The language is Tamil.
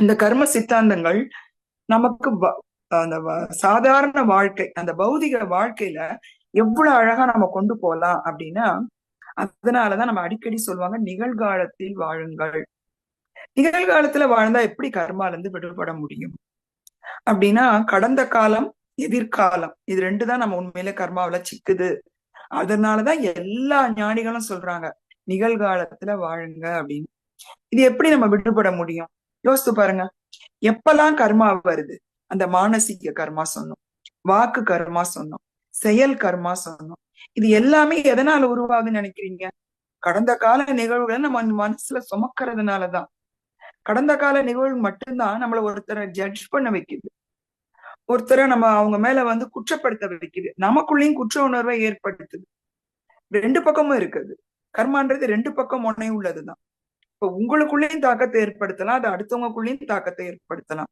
இந்த கர்ம சித்தாந்தங்கள் நமக்கு வ- அந்த சாதாரண வாழ்க்கை அந்த பௌதிக வாழ்க்கையில எவ்வளவு அழகா நம்ம கொண்டு போலாம் அப்படின்னா அதனாலதான் நம்ம அடிக்கடி சொல்லுவாங்க நிகழ்காலத்தில் வாழுங்கள். நிகழ்காலத்துல வாழ்ந்தா எப்படி கர்மால இருந்து விடுபட முடியும்? அப்படின்னா கடந்த காலம் எதிர்காலம் இது ரெண்டு தான் நம்ம உண்மையில கர்மாவில சிக்குது. அதனாலதான் எல்லா ஞானிகளும் சொல்றாங்க நிகழ்காலத்துல வாழுங்க அப்படின்னு. இது எப்படி நம்ம விடுபட முடியும்? யோசித்து பாருங்க. எப்பெல்லாம் கர்மா வருது? அந்த மானசீக கர்மா சொன்னோம். வாக்கு கர்மா சொன்னோம். செயல் கர்மா சொன்னோம். இது எல்லாமே எதனால உருவாகுன்னு நினைக்கிறீங்க? கடந்த கால நிகழ்வுகளை நம்ம மனசுல சுமக்கிறதுனாலதான். கடந்த கால நிகழ்வு மட்டும்தான் நம்மள ஒருத்தரை ஜட்ஜ் பண்ண வைக்குது. ஒருத்தரை நம்ம அவங்க மேல வந்து குற்றப்படுத்த வைக்குது. நமக்குள்ளேயும் குற்ற உணர்வை ஏற்படுத்துது. ரெண்டு பக்கமும் இருக்குது. கர்மான்றது ரெண்டு பக்கம் ஒன்னே உள்ளதுதான். இப்ப உங்களுக்குள்ளேயும் தாக்கத்தை ஏற்படுத்தலாம் அது அடுத்தவங்களுக்குள்ளேயும் தாக்கத்தை ஏற்படுத்தலாம்.